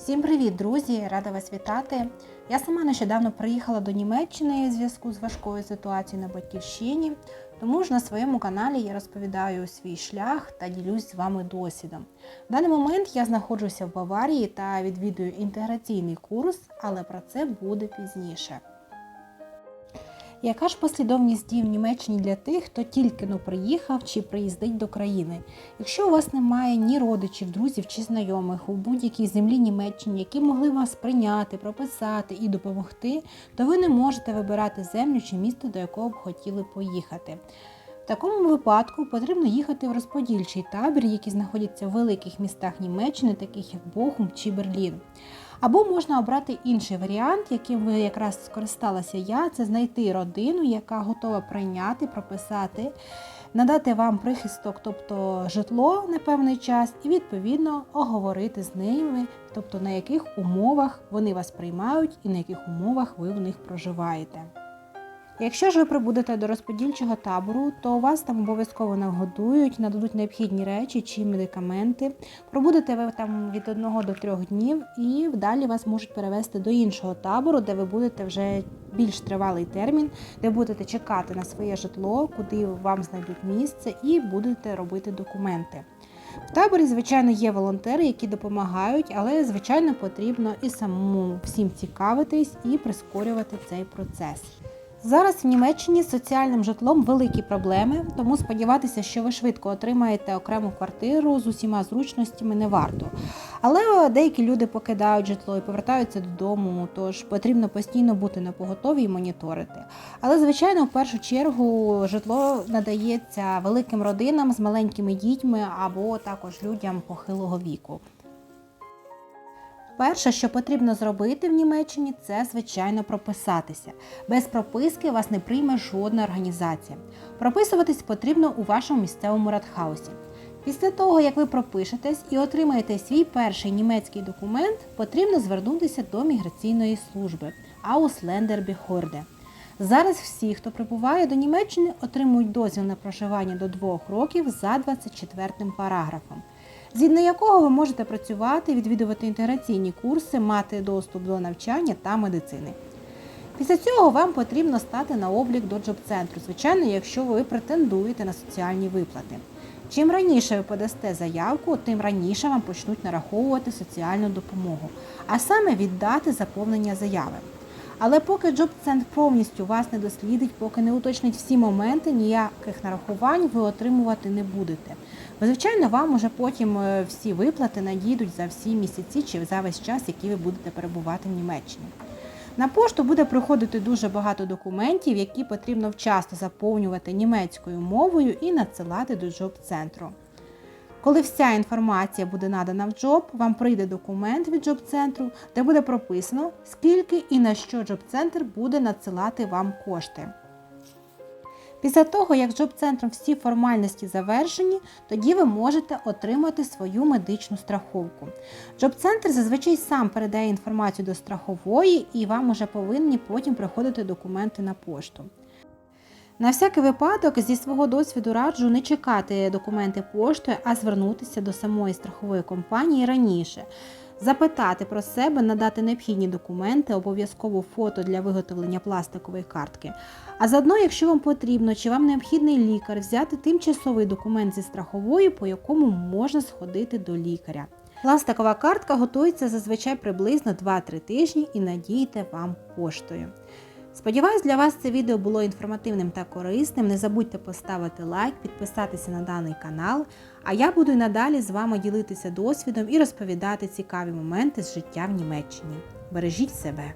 Всім привіт, друзі! Рада вас вітати. Я сама нещодавно приїхала до Німеччини у зв'язку з важкою ситуацією на батьківщині. Тому ж на своєму каналі я розповідаю свій шлях та ділюсь з вами досвідом. В даний момент я знаходжуся в Баварії та відвідую інтеграційний курс, але про це буде пізніше. Яка ж послідовність дій в Німеччині для тих, хто тільки но приїхав чи приїздить до країни? Якщо у вас немає ні родичів, друзів чи знайомих у будь-якій землі Німеччини, які могли вас прийняти, прописати і допомогти, то ви не можете вибирати землю чи місто, до якого б хотіли поїхати. В такому випадку потрібно їхати в розподільчий табір, який знаходяться в великих містах Німеччини, таких як Бохум чи Берлін. Або можна обрати інший варіант, яким ви якраз скористалася я, це знайти родину, яка готова прийняти, прописати, надати вам прихисток, тобто житло на певний час, і відповідно оговорити з ними, тобто на яких умовах вони вас приймають і на яких умовах ви в них проживаєте. Якщо ж ви прибудете до розподільчого табору, то вас там обов'язково нагодують, нададуть необхідні речі чи медикаменти. Пробудете ви там від 1 до 3 днів і далі вас можуть перевести до іншого табору, де ви будете вже більш тривалий термін, де будете чекати на своє житло, куди вам знайдуть місце і будете робити документи. В таборі, звичайно, є волонтери, які допомагають, але, звичайно, потрібно і самому всім цікавитись і прискорювати цей процес. Зараз в Німеччині з соціальним житлом великі проблеми, тому сподіватися, що ви швидко отримаєте окрему квартиру з усіма зручностями не варто. Але деякі люди покидають житло і повертаються додому, тож потрібно постійно бути на поготові і моніторити. Але, звичайно, в першу чергу житло надається великим родинам з маленькими дітьми або також людям похилого віку. Перше, що потрібно зробити в Німеччині, це звичайно прописатися. Без прописки вас не прийме жодна організація. Прописуватись потрібно у вашому місцевому радхаусі. Після того, як ви пропишетесь і отримаєте свій перший німецький документ, потрібно звернутися до міграційної служби Ausländerbehörde. Зараз всі, хто прибуває до Німеччини, отримують дозвіл на проживання до 2 років за 24 параграфом згідно якого ви можете працювати, відвідувати інтеграційні курси, мати доступ до навчання та медицини. Після цього вам потрібно стати на облік до джоб-центру, звичайно, якщо ви претендуєте на соціальні виплати. Чим раніше ви подасте заявку, тим раніше вам почнуть нараховувати соціальну допомогу, а саме віддати заповнення заяви. Але поки джоб-центр повністю вас не дослідить, поки не уточнить всі моменти, ніяких нарахувань ви отримувати не будете. Звичайно, вам уже потім е, всі виплати надійдуть за всі місяці чи за весь час, який ви будете перебувати в Німеччині. На пошту буде приходити дуже багато документів, які потрібно вчасно заповнювати німецькою мовою і надсилати до джоб-центру. Коли вся інформація буде надана в джоб, вам прийде документ від джоб-центру, де буде прописано, скільки і на що джоб-центр буде надсилати вам кошти. Після того, як джоб-центром всі формальності завершені, тоді ви можете отримати свою медичну страховку. Джоб-центр зазвичай сам передає інформацію до страхової і вам уже повинні потім приходити документи на пошту. На всякий випадок, зі свого досвіду раджу не чекати документи поштою, а звернутися до самої страхової компанії раніше. Запитати про себе, надати необхідні документи, обов'язково фото для виготовлення пластикової картки. А заодно, якщо вам потрібно чи вам необхідний лікар, взяти тимчасовий документ зі страхової, по якому можна сходити до лікаря. Пластикова картка готується зазвичай приблизно 2-3 тижні і надійте вам поштою. Сподіваюсь, для вас це відео було інформативним та корисним. Не забудьте поставити лайк, підписатися на даний канал. А я буду й надалі з вами ділитися досвідом і розповідати цікаві моменти з життя в Німеччині. Бережіть себе!